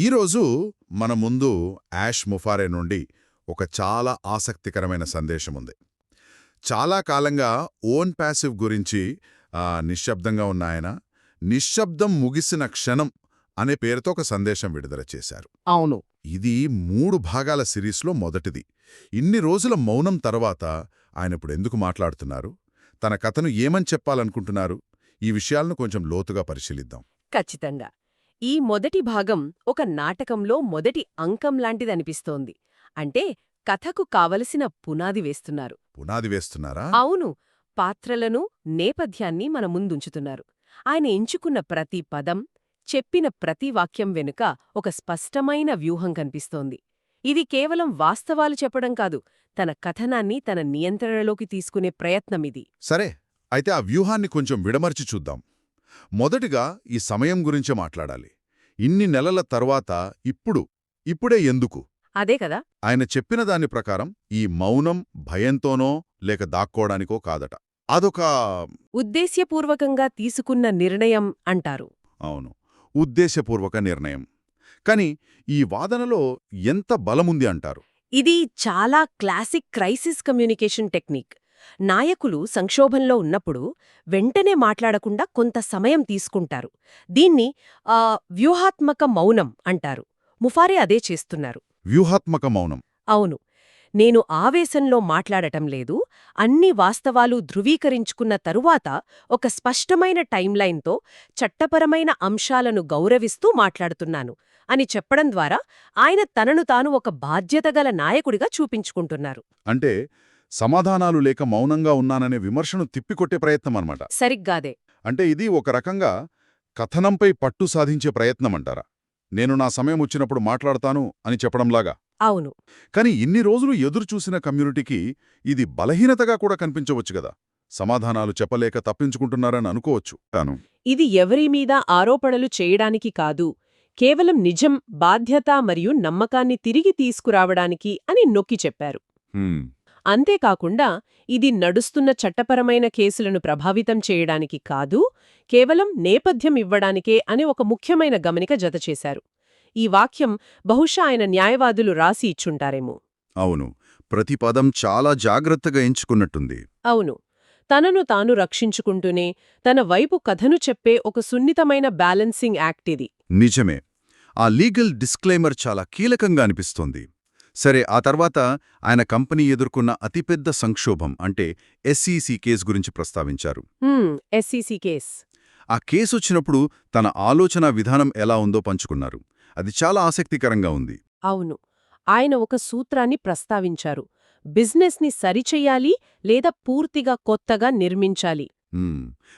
ఈరోజు మన ముందు యాష్ ముఫారే నుండి ఒక చాలా ఆసక్తికరమైన సందేశం ఉంది. చాలా కాలంగా ఓన్ ప్యాసివ్ గురించి నిశ్శబ్దంగా ఉన్న ఆయన నిశ్శబ్దం ముగిసిన క్షణం అనే పేరుతో ఒక సందేశం విడుదల చేశారు. అవును. ఇది మూడు భాగాల సిరీస్లో మొదటిది. ఇన్ని రోజుల మౌనం తర్వాత ఆయన ఇప్పుడు ఎందుకు మాట్లాడుతున్నారు? తన కథను ఏమని చెప్పాలనుకుంటున్నారు? ఈ విషయాలను కొంచెం లోతుగా పరిశీలిద్దాం. ఖచ్చితంగా. ఈ మొదటి భాగం ఒక నాటకంలో మొదటి అంకం లాంటిదనిపిస్తోంది. అంటే కథకు కావలసిన పునాది వేస్తున్నారు. పునాది వేస్తున్నారా? అవును పాత్రలను నేపథ్యాన్ని మన ముందుంచుతున్నారు. ఆయన ఎంచుకున్న ప్రతి పదం చెప్పిన ప్రతి వాక్యం వెనుక ఒక స్పష్టమైన వ్యూహం కనిపిస్తోంది. ఇది కేవలం వాస్తవాలు చెప్పడం కాదు తన కథనాన్ని తన నియంత్రణలోకి తీసుకునే ప్రయత్నమిది. సరే అయితే ఆ వ్యూహాన్ని కొంచెం విడమర్చి చూద్దాం. మొదటిగా ఈ సమయం గురించే మాట్లాడాలి. ఇన్ని నెలల తర్వాత ఇప్పుడు ఇప్పుడే ఎందుకు? అదే కదా. ఆయన చెప్పిన దాని ప్రకారం ఈ మౌనం భయంతోనో లేక దాక్కోడానికో కాదట. అదొక ఉద్దేశ్యపూర్వకంగా తీసుకున్న నిర్ణయం అంటారు. అవును. ఉద్దేశపూర్వక నిర్ణయం. కాని ఈ వాదనలో ఎంత బలముంది అంటారు? ఇది చాలా క్లాసిక్ క్రైసిస్ కమ్యూనికేషన్ టెక్నిక్. నాయకులు సంక్షోభంలో ఉన్నప్పుడు వెంటనే మాట్లాడకుండా కొంత సమయం తీసుకుంటారు. దీన్ని ఆ, వ్యూహాత్మక మౌనం అంటారు. ముఫారే అదే చేస్తున్నారు. వ్యూహాత్మక మౌనం. అవును. నేను ఆవేశంలో మాట్లాడటం లేదు. అన్ని వాస్తవాలు ధృవీకరించుకున్న తరువాత ఒక స్పష్టమైన టైంలైన్తో చట్టపరమైన అంశాలను గౌరవిస్తూ మాట్లాడుతున్నాను అని చెప్పడం ద్వారా ఆయన తనను తాను ఒక బాధ్యతగల నాయకుడిగా చూపించుకుంటున్నారు. అంటే సమాధానాలు లేక మౌనంగా ఉన్నాననే విమర్శను తిప్పికొట్టే ప్రయత్నం అన్నమాట సరిగ్గాదే. అంటే ఇది ఒక రకంగా కథనంపై పట్టు సాధించే ప్రయత్నమంటారా? నేను నా సమయం వచ్చినప్పుడు మాట్లాడతాను అని చెప్పడంలాగా? అవును. కానీ ఇన్ని రోజులు ఎదురుచూసిన కమ్యూనిటీకి ఇది బలహీనతగా కూడా కనిపించవచ్చు గదా సమాధానాలు చెప్పలేక తప్పించుకుంటున్నారని అనుకోవచ్చు. తాను. ఇది ఎవరి మీద ఆరోపణలు చేయడానికి కాదు కేవలం నిజం బాధ్యత మరియు నమ్మకాన్ని తిరిగి తీసుకురావడానికి అని నొక్కి చెప్పారు. అంతేకాకుండా ఇది నడుస్తున్న చట్టపరమైన కేసులను ప్రభావితం చేయడానికి కాదు కేవలం నేపథ్యం ఇవ్వడానికే అని ఒక ముఖ్యమైన గమనిక జతచేశారు. ఈ వాక్యం బహుశా ఆయన న్యాయవాదులు రాసి ఇచ్చుంటారేమో. అవును ప్రతి పదం చాలా జాగ్రత్తగా ఎంచుకున్నట్టుంది. అవును తనను తాను రక్షించుకుంటూనే తన వైపు కథను చెప్పే ఒక సున్నితమైన బ్యాలెన్సింగ్ యాక్ట్ ఇది. నిజమే ఆ లీగల్ డిస్క్లైమర్ చాలా కీలకంగా అనిపిస్తోంది. సరే ఆ తర్వాత ఆయన కంపెనీ ఎదుర్కొన్న అతిపెద్ద సంక్షోభం అంటే ఎస్ఈసి కేసు గురించి ప్రస్తావించారు. ఎస్సీసీ కేస్. ఆ కేసు వచ్చినప్పుడు తన ఆలోచన విధానం ఎలా ఉందో పంచుకున్నారు. అది చాలా ఆసక్తికరంగా ఉంది. అవును. ఆయన ఒక సూత్రాన్ని ప్రస్తావించారు. బిజినెస్ని సరిచెయ్యాలి లేదా పూర్తిగా కొత్తగా నిర్మించాలి.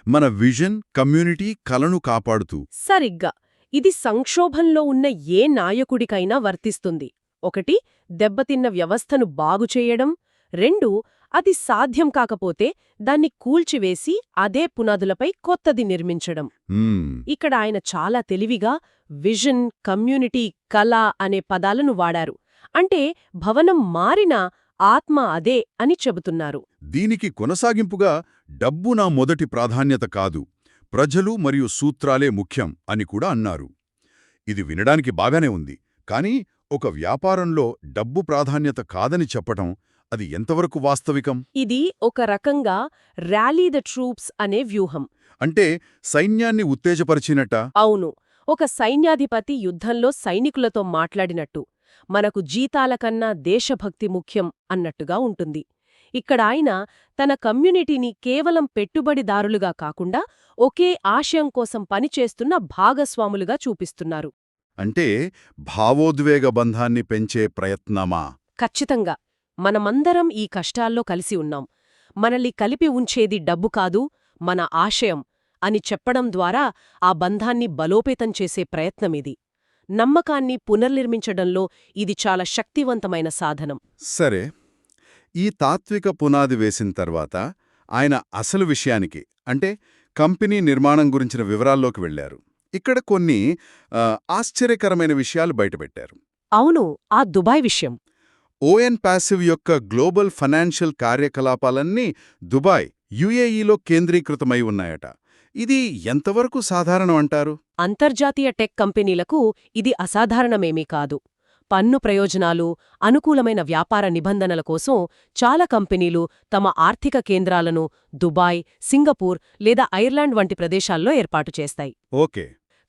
మన విజన్ కమ్యూనిటీ కలను కాపాడుతూ సరిగ్గా. ఇది సంక్షోభంలో ఉన్న ఏ నాయకుడికైనా వర్తిస్తుంది. ఒకటి దెబ్బతిన్న వ్యవస్థను బాగుచేయడం రెండు అది సాధ్యం కాకపోతే దాన్ని కూల్చివేసి అదే పునాదులపై కొత్తది నిర్మించడం. ఇక్కడ ఆయన చాలా తెలివిగా విజన్ కమ్యూనిటీ కళ అనే పదాలను వాడారు. అంటే భవనం మారినా ఆత్మ అదే అని చెబుతున్నారు. దీనికి కొనసాగింపుగా డబ్బు నా మొదటి ప్రాధాన్యత కాదు ప్రజలు మరియు సూత్రాలే ముఖ్యం అని కూడా అన్నారు. ఇది వినడానికి బాగానే ఉంది కానీ ఒక వ్యాపారంలో డబ్బు ప్రాధాన్యత కాదని చెప్పటం అది ఎంతవరకు వాస్తవికం? ఇది ఒక రకంగా ర్యాలీ ద ట్రూప్స్ అనే వ్యూహం. అంటే సైన్యాన్ని ఉత్తేజపరిచినట్ట? అవును. ఒక సైన్యాధిపతి యుద్ధంలో సైనికులతో మాట్లాడినట్టు మనకు జీతాల కన్నా దేశభక్తి ముఖ్యం అన్నట్టుగా ఉంటుంది. ఇక్కడ ఆయన తన కమ్యూనిటీని కేవలం పెట్టుబడిదారులుగా కాకుండా ఒకే ఆశయం కోసం పనిచేస్తున్న భాగస్వాములుగా చూపిస్తున్నారు. అంటే భావోద్వేగ బంధాన్ని పెంచే ప్రయత్నమా? ఖచ్చితంగా. మనమందరం ఈ కష్టాల్లో కలిసి ఉన్నాం. మనల్ని కలిపి ఉంచేది డబ్బు కాదు మన ఆశయం అని చెప్పడం ద్వారా ఆ బంధాన్ని బలోపేతం చేసే ప్రయత్నమిది. నమ్మకాన్ని పునర్నిర్మించడంలో ఇది చాలా శక్తివంతమైన సాధనం. సరే. ఈ తాత్విక పునాది వేసిన తర్వాత ఆయన అసలు విషయానికి అంటే కంపెనీ నిర్మాణం గురించిన వివరాల్లోకి వెళ్ళారు ఇక్కడ కొన్ని ఆశ్చర్యకరమైన విషయాలు బయటపెట్టారు. అవును ఆ దుబాయ్ విషయం. ఓఎన్ ప్యాసివ్ యొక్క గ్లోబల్ ఫైనాన్షియల్ కార్యకలాపాలన్నీ దుబాయ్ యుఏఈలో కేంద్రీకృతమై ఉన్నాయట. ఇది ఎంతవరకు సాధారణం అంటారు? అంతర్జాతీయ టెక్ కంపెనీలకు ఇది అసాధారణమేమీ కాదు. పన్ను ప్రయోజనాలు అనుకూలమైన వ్యాపార నిబంధనల కోసం చాలా కంపెనీలు తమ ఆర్థిక కేంద్రాలను దుబాయ్ సింగపూర్ లేదా ఐర్లాండ్ వంటి ప్రదేశాల్లో ఏర్పాటు చేస్తాయి. ఓకే.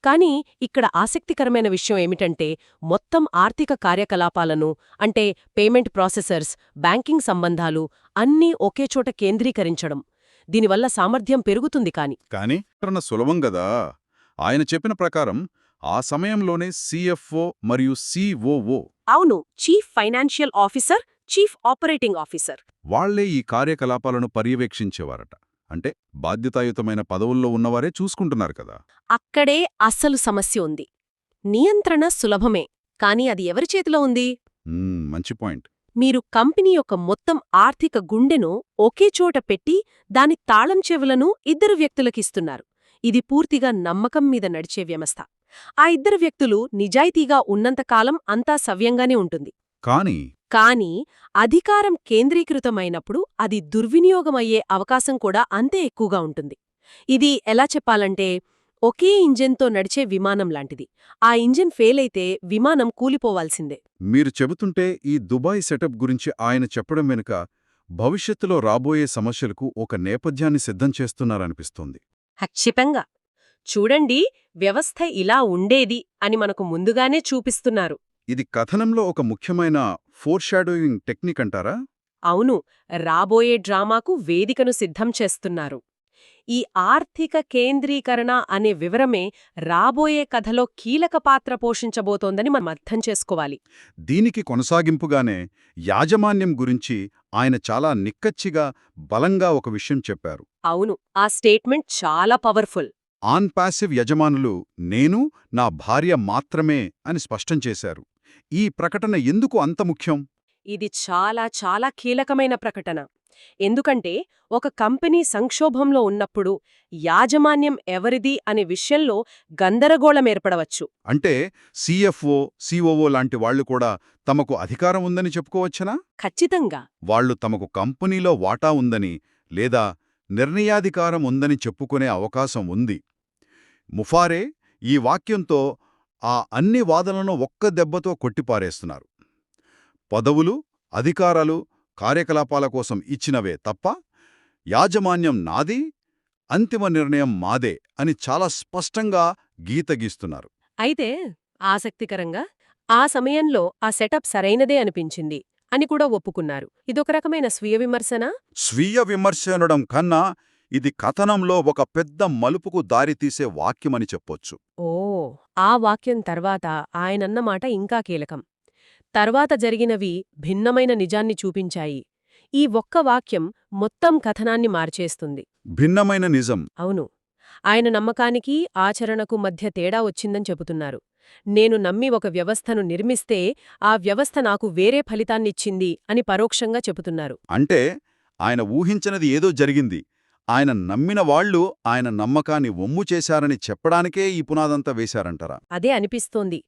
కానీ ఇక్కడ ఆసక్తికరమైన విషయం ఏమిటంటే మొత్తం ఆర్థిక కార్యకలాపాలను అంటే పేమెంట్ ప్రాసెసర్స్ బ్యాంకింగ్ సంబంధాలు అన్నీ ఒకే చోట కేంద్రీకరించడం. దీనివల్ల సామర్థ్యం పెరుగుతుంది కాని. కాని సులభం గదా ఆయన చెప్పిన ప్రకారం ఆ సమయంలోనే సిఎఫ్ఓ మరియు సిఓఓ అవును chief financial officer chief operating officer. వాళ్ళే ఈ కార్యకలాపాలను పర్యవేక్షించేవారట. అంటే బాధ్యతాయుతమైన పదవుల్లో ఉన్నవారే చూసుకుంటున్నారు కదా. అక్కడే అస్సలు సమస్య ఉంది. నియంత్రణ సులభమే కాని అది ఎవరి చేతిలో ఉంది? మంచి పాయింట్. మీరు కంపెనీ యొక్క మొత్తం ఆర్థిక గుండెను ఒకే చోట పెట్టి దాని తాళం చెవులను ఇద్దరు వ్యక్తులకిస్తున్నారు ఇది పూర్తిగా నమ్మకం మీద నడిచే వ్యవస్థ. ఆ ఇద్దరు వ్యక్తులు నిజాయితీగా ఉన్నంతకాలం అంతా సవ్యంగానే ఉంటుంది. కానీ కాని అధికారం కేంద్రీకృతమైనప్పుడు అది దుర్వినియోగమయ్యే అవకాశం కూడా అంతే ఎక్కువగా ఉంటుంది. ఇది ఎలా చెప్పాలంటే ఒకే ఇంజిన్తో నడిచే విమానం లాంటిది. ఆ ఇంజిన్ ఫెయిల్ అయితే విమానం కూలిపోవాల్సిందే. మీరు చెబుతుంటే ఈ దుబాయ్ సెటప్ గురించి ఆయన చెప్పడం వెనుక భవిష్యత్తులో రాబోయే సమస్యలకు ఒక నేపథ్యాన్ని సిద్ధం చేస్తున్నారనిపిస్తోంది. ఖచ్చితంగా. చూడండి వ్యవస్థ ఇలా ఉండేది అని మనకు ముందుగానే చూపిస్తున్నారు. ఇది కథనంలో ఒక ముఖ్యమైన ఫోర్షాడోయింగ్ టెక్నిక్ అంటారా? అవును. రాబోయే డ్రామాకు వేదికను సిద్ధం చేస్తున్నారు. ఈ ఆర్థిక కేంద్రీకరణ అనే వివరమే రాబోయే కథలో కీలక పాత్ర పోషించబోతోందని మనం అర్థం చేసుకోవాలి. దీనికి కొనసాగింపుగానే యాజమాన్యం గురించి ఆయన చాలా నిక్కచ్చిగా బలంగా ఒక విషయం చెప్పారు. అవును. ఆ స్టేట్మెంట్ చాలా పవర్ఫుల్. ఆన్ పాసివ్ యజమానులు నేను నా భార్య మాత్రమే అని స్పష్టం చేశారు. ఈ ప్రకటన ఎందుకు అంత ముఖ్యం? ఇది చాలా చాలా కీలకమైన ప్రకటన. ఎందుకంటే ఒక కంపెనీ సంక్షోభంలో ఉన్నప్పుడు యాజమాన్యం ఎవరిది అనే విషయంలో గందరగోళం ఏర్పడవచ్చు. అంటే సిఎఫ్ఓ సిఓఓ లాంటి వాళ్ళు కూడా తమకు అధికారం ఉందని చెప్పుకోవచ్చనా? ఖచ్చితంగా. వాళ్ళు తమకు కంపెనీలో వాటా ఉందని లేదా నిర్ణయాధికారం ఉందని చెప్పుకునే అవకాశం ఉంది. ముఫారే ఈ వాక్యంతో ఆ అన్ని వాదనలను ఒక్క దెబ్బతో కొట్టిపారేస్తున్నారు. పదవులు అధికారాలు కార్యకలాపాల కోసం ఇచ్చినవే తప్ప యాజమాన్యం నాది అంతిమ నిర్ణయం మాదే అని చాలా స్పష్టంగా గీత గీస్తున్నారు. అయితే ఆసక్తికరంగా ఆ సమయంలో ఆ సెటప్ సరైనదే అనిపించింది అని కూడా ఒప్పుకున్నారు. ఇదొక రకమైన స్వీయ విమర్శన? స్వీయ విమర్శనడం కన్నా ఇది కథనంలో ఒక పెద్ద మలుపుకు దారితీసే వాక్యమని చెప్పొచ్చు. ఓ ఆ వాక్యం తర్వాత ఆయనన్న మాట ఇంకా కీలకం. తర్వాత జరిగినవి భిన్నమైన నిజాన్ని చూపించాయి. ఈ ఒక్క వాక్యం మొత్తం కథనాన్ని మార్చేస్తుంది. భిన్నమైన నిజం. అవును. ఆయన నమ్మకానికి ఆచరణకు మధ్య తేడా వచ్చిందని చెబుతున్నారు. నేను నమ్మి ఒక వ్యవస్థను నిర్మిస్తే ఆ వ్యవస్థ నాకు వేరే ఫలితాన్నిచ్చింది అని పరోక్షంగా చెబుతున్నారు. అంటే ఆయన ఊహించనిది ఏదో జరిగింది. ఆయన నమ్మిన వాళ్ళు ఆయన నమ్మకాన్ని ఒమ్ము చేశారని చెప్పడానికే ఈ పునాదంతా వేశారంటారా? అదే అనిపిస్తోంది.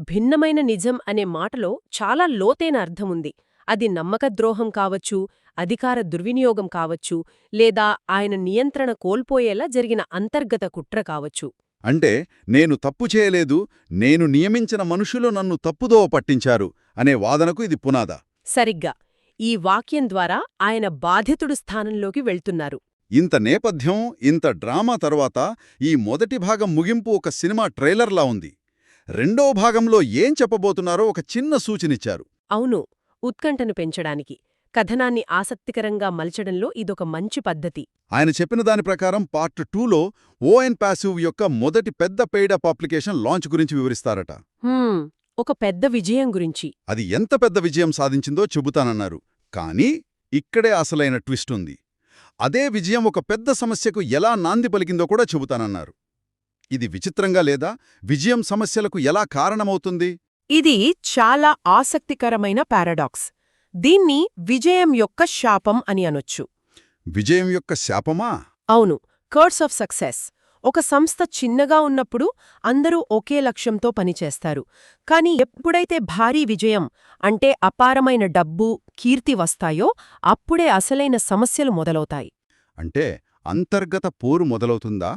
భిన్నమైన నిజం అనే మాటలో చాలా లోతైన అర్థముంది. అది నమ్మకద్రోహం కావచ్చు అధికార దుర్వినియోగం కావచ్చు లేదా ఆయన నియంత్రణ కోల్పోయేలా జరిగిన అంతర్గత కుట్ర కావచ్చు. అంటే నేను తప్పు చేయలేదు నేను నియమించిన మనుషులు నన్ను తప్పుదోవ పట్టించారు అనే వాదనకు ఇది పునాద. సరిగ్గా. ఈ వాక్యం ద్వారా ఆయన బాధితుడు స్థానంలోకి వెళ్తున్నారు. ఇంత నేపథ్యం ఇంత డ్రామా తర్వాత ఈ మొదటి భాగం ముగింపు ఒక సినిమా ట్రైలర్లా ఉంది. రెండో భాగంలో ఏం చెప్పబోతున్నారో ఒక చిన్న సూచనిచ్చారు. అవును ఉత్కంఠను పెంచడానికి కథనాన్ని ఆసక్తికరంగా మలచడంలో ఇదొక మంచి పద్ధతి. ఆయన చెప్పిన దాని ప్రకారం పార్ట్ టూలో ఓఎన్ పాసివ్ యొక్క మొదటి పెద్ద పెయిడప్ అప్లికేషన్ లాంచ్ గురించి వివరిస్తారట. ఒక పెద్ద విజయం గురించి. అది ఎంత పెద్ద విజయం సాధించిందో చెబుతానన్నారు. కానీ ఇక్కడే అసలైన ట్విస్ట్ ఉంది. అదే విజయం ఒక పెద్ద సమస్యకు ఎలా నాంది పలికిందో కూడా చెబుతానన్నారు. ఇది విచిత్రంగా లేదా? విజయం సమస్యలకు ఎలా కారణమవుతుంది? ఇది చాలా ఆసక్తికరమైన పారాడాక్స్. దీన్ని విజయం యొక్క శాపం అని అనొచ్చు. విజయం యొక్క శాపమా? అవును. Curse of success. ఒక సంస్థ చిన్నగా ఉన్నప్పుడు అందరూ ఒకే లక్ష్యంతో పనిచేస్తారు. కాని ఎప్పుడైతే భారీ విజయం అంటే అపారమైన డబ్బు కీర్తి వస్తాయో అప్పుడే అసలైన సమస్యలు మొదలవుతాయి. అంటే అంతర్గత పోరు మొదలవుతుందా?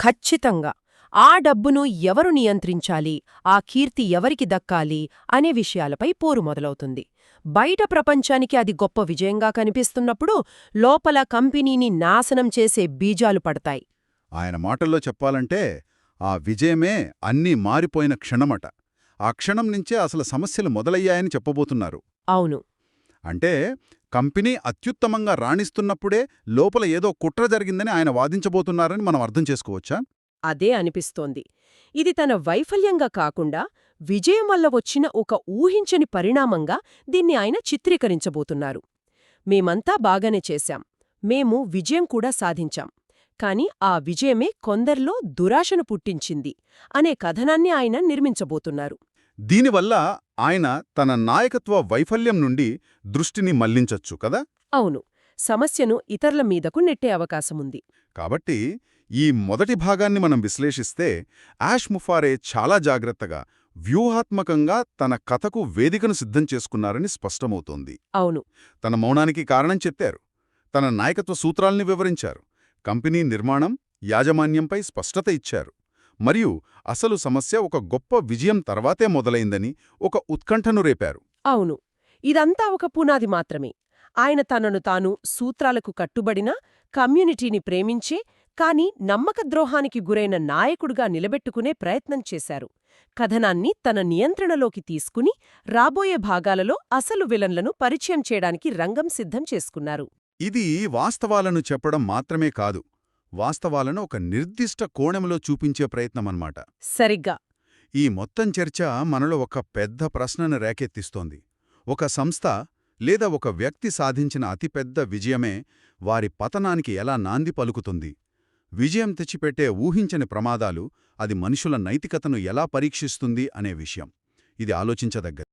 ఖచ్చితంగా. ఆ డబ్బును ఎవరు నియంత్రించాలి? ఆ కీర్తి ఎవరికి దక్కాలి? అనే విషయాలపై పోరు మొదలవుతుంది. బయట ప్రపంచానికి అది గొప్ప విజయంగా కనిపిస్తున్నప్పుడు లోపల కంపెనీని నాశనం చేసే బీజాలు పడతాయి. ఆయన మాటల్లో చెప్పాలంటే ఆ విజయమే అన్నీ మారిపోయిన క్షణమట. ఆ క్షణం నుంచే అసలు సమస్యలు మొదలయ్యాయని చెప్పబోతున్నారు. అవును. అంటే కంపెనీ అత్యుత్తమంగా రాణిస్తున్నప్పుడే లోపల ఏదో కుట్ర జరిగిందని ఆయన వాదించబోతున్నారని మనం అర్థం చేసుకోవచ్చా? అదే అనిపిస్తోంది. ఇది తన వైఫల్యంగా కాకుండా విజయం వల్ల వచ్చిన ఒక ఊహించని పరిణామంగా దీన్ని ఆయన చిత్రీకరించబోతున్నారు. మేమంతా బాగానే చేశాం. మేము విజయం కూడా సాధించాం. కాని ఆ విజయమే కొందరిలో దురాశను పుట్టించింది అనే కథనాన్ని ఆయన నిర్మించబోతున్నారు. దీనివల్ల ఆయన తన నాయకత్వ వైఫల్యం నుండి దృష్టిని మళ్ళించొచ్చు కదా? అవును. సమస్యను ఇతరుల మీదకు నెట్టే అవకాశముంది. కాబట్టి ఈ మొదటి భాగాన్ని మనం విశ్లేషిస్తే యాష్ ముఫారే చాలా జాగ్రత్తగా వ్యూహాత్మకంగా తన కథకు వేదికను సిద్ధం చేసుకున్నారని స్పష్టమవుతోంది. అవును. తన మౌనానికి కారణం చెప్పారు. తన నాయకత్వ సూత్రాల్ని వివరించారు. కంపెనీ నిర్మాణం యాజమాన్యంపై స్పష్టత ఇచ్చారు. మరియు అసలు సమస్య ఒక గొప్ప విజయం తర్వాతే మొదలైందని ఒక ఉత్కంఠను రేపారు. అవును. ఇదంతా ఒక పునాది మాత్రమే. ఆయన తనను తాను సూత్రాలకు కట్టుబడిన కమ్యూనిటీని ప్రేమించే కాని నమ్మకద్రోహానికి గురైన నాయకుడుగా నిలబెట్టుకునే ప్రయత్నం చేశారు. కథనాన్ని తన నియంత్రణలోకి తీసుకుని రాబోయే భాగాలలో అసలు విలన్లను పరిచయం చేయడానికి రంగం సిద్ధం చేసుకున్నారు. ఇది వాస్తవాలను చెప్పడం మాత్రమే కాదు. వాస్తవాలను ఒక నిర్దిష్ట కోణంలో చూపించే ప్రయత్నమన్నమాట. సరిగ్గా. ఈ మొత్తం చర్చ మనలో ఒక పెద్ద ప్రశ్నను రేకెత్తిస్తోంది. ఒక సంస్థ లేదా ఒక వ్యక్తి సాధించిన అతిపెద్ద విజయమే వారి పతనానికి ఎలా నాంది పలుకుతుంది? విజయం తెచ్చిపెట్టే ఊహించని ప్రమాదాలు అది మనుషుల నైతికతను ఎలా పరీక్షిస్తుంది అనే విషయం. ఇది ఆలోచించదగ్గది.